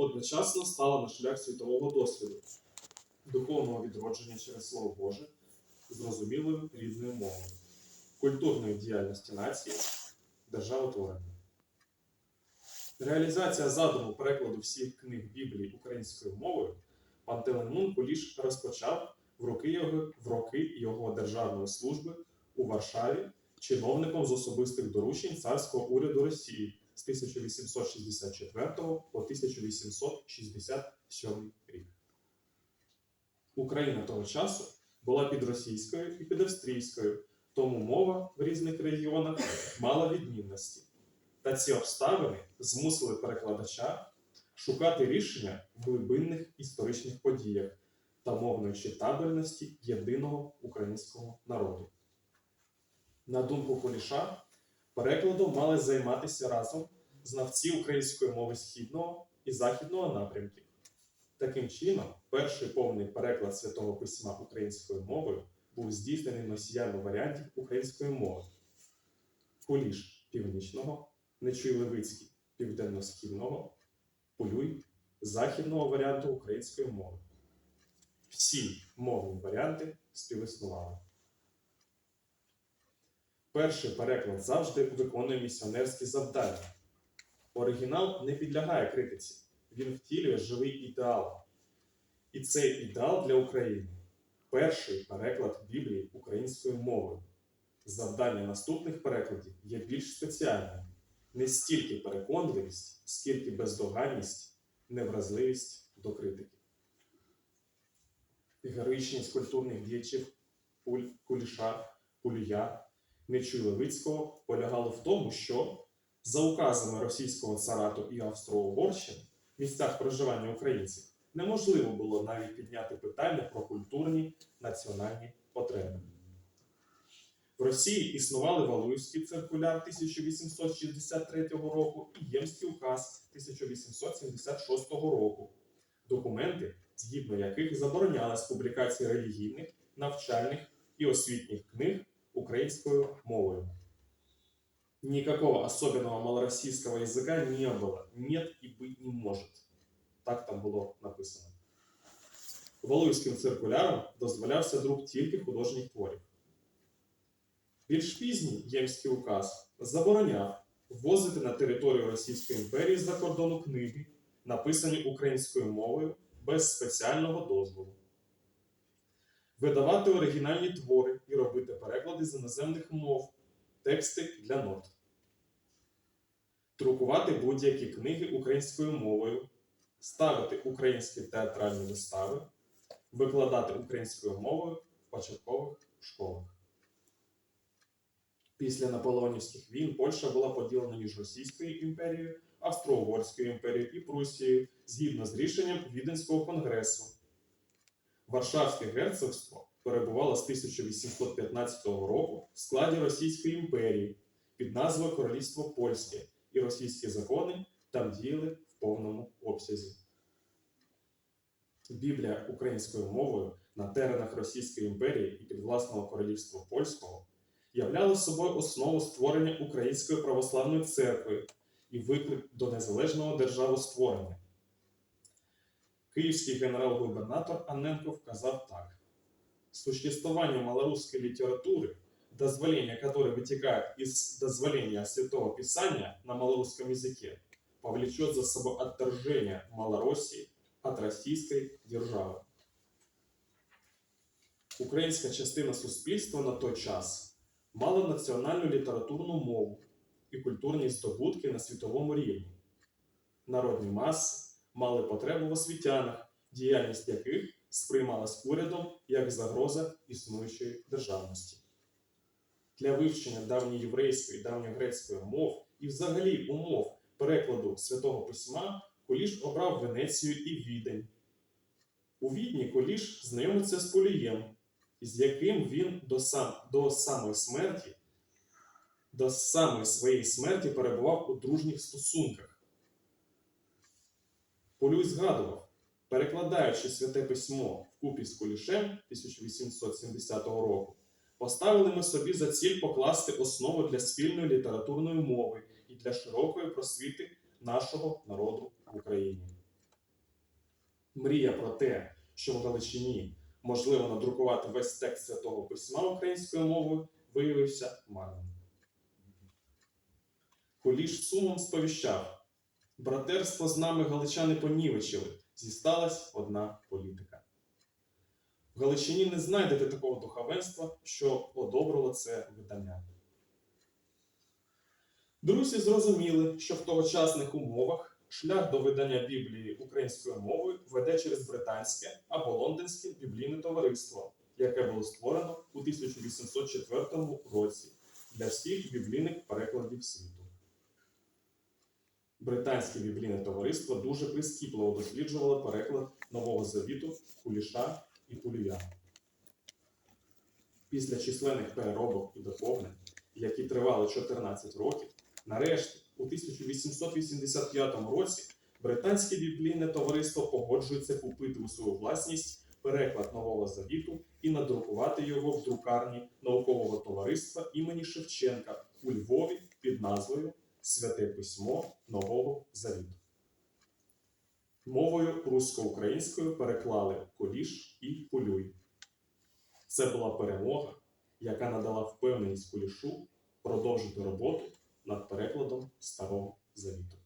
одночасно стала на шлях світового досвіду, духовного відродження через Слово Боже, зрозумілою рідною мовою, культурної діяльності нації, державотворення. Реалізація задуму перекладу всіх книг Біблії українською мовою Пантелеймон Куліш розпочав в роки його, в роки його державної служби у Варшаві чиновником з особистих доручень царського уряду Росії з 1864 по 1867 рік. Україна того часу була під російською і під австрійською, тому мова в різних регіонах мала відмінності. Та ці обставини змусили перекладача шукати рішення в глибинних історичних подіях та мовної читабельності єдиного українського народу. На думку Куліша, перекладом мали займатися разом знавці української мови східного і західного напрямків. Таким чином, перший повний переклад святого письма українською мовою був здійснений носіями варіантів української мови. Куліш північного, Нечуй Левицький південно-східного, Полюй західного варіанту української мови. Всі мовні варіанти співіснували. Перший переклад завжди виконує місіонерські завдання. Оригінал не підлягає критиці, він втілює живий ідеал. І цей ідеал для України перший переклад Біблії українською мовою. Завдання наступних перекладів є більш спеціальним. Не стільки переконливість, скільки бездоганність, невразливість до критики. Героїчність культурних діячів Пуль, Куліша, Пулія, Нечуй Левицького полягало в тому, що за указами російського царату і Австро-Угорщини в місцях проживання українців неможливо було навіть підняти питання про культурні національні потреби. В Росії існували Валуївський циркуляр 1863 року і Ємський указ 1876 року, документи, згідно яких заборонялась публікація релігійних, навчальних і освітніх книг українською мовою. Никакого особенного малороссийского языка не было, нет и быть не может. Так там було написано. Валуївським циркуляром дозволявся друк тільки художніх творів. Більш пізній Ємський указ забороняв ввозити на територію Російської імперії з-за кордону книги, написані українською мовою без спеціального дозволу, видавати оригінальні твори і робити переклади з іноземних мов, тексти для нот, друкувати будь-які книги українською мовою, ставити українські театральні вистави, викладати українською мовою в початкових школах. Після наполеонівських війн Польща була поділена між Російською імперією, Австро-Угорською імперією і Прусією згідно з рішенням Віденського конгресу. Варшавське герцогство перебувало з 1815 року в складі Російської імперії під назвою Королівство Польське, і російські закони там діяли в повному обсязі. Біблія українською мовою на теренах Російської імперії і під власного королівства польського являла собою основу створення Української православної церкви і виклик до незалежного державостворення. Київський генерал-губернатор Анненко вказав так: существование малорусской литературы, дозволение которой вытекает из дозволения Святого Писания на малорусском языке, повлечет за собой отторжение Малороссии от российской держави. Українська частина суспільства на той час мала національну літературну мову і культурні здобутки на світовому рівні. Народні маси Мали потребу в освітянах, діяльність яких сприймалась урядом як загроза існуючої державності. Для вивчення давньоєврейської давньогрецької мов і взагалі умов перекладу святого письма Куліш обрав Венецію і Відень. У Відні Куліш знайомиться з Полієм, з яким він до, сам, до самої смерті, до самої своєї смерті перебував у дружніх стосунках. Полюй згадував, перекладаючи святе письмо вкупі з Кулішем 1870 року, поставили ми собі за ціль покласти основу для спільної літературної мови і для широкої просвіти нашого народу в Україні. Мрія про те, що в Галичині можливо надрукувати весь текст святого письма українською мовою, виявився марним. Куліш сумом сповіщав: братерство з нами галичани понівечили, зісталась одна політика. В Галичині не знайдете такого духовенства, що одобрило це видання. Друзі зрозуміли, що в тогочасних умовах шлях до видання Біблії українською мовою веде через британське або лондонське біблійне товариство, яке було створено у 1804 році для всіх біблійних перекладів світу. Британське біблійне товариство дуже прискіпливо досліджувало переклад Нового Завіту Куліша і Пулія. Після численних переробок і доповнень, які тривали 14 років, нарешті, у 1885 році, британське біблійне товариство погоджується купити у свою власність переклад Нового Завіту і надрукувати його в друкарні наукового товариства імені Шевченка у Львові під назвою Святе письмо Нового Завіту. Мовою русько-українською переклали Куліш і Кулюй. Це була перемога, яка надала впевненість Кулішу продовжити роботу над перекладом Старого Завіту.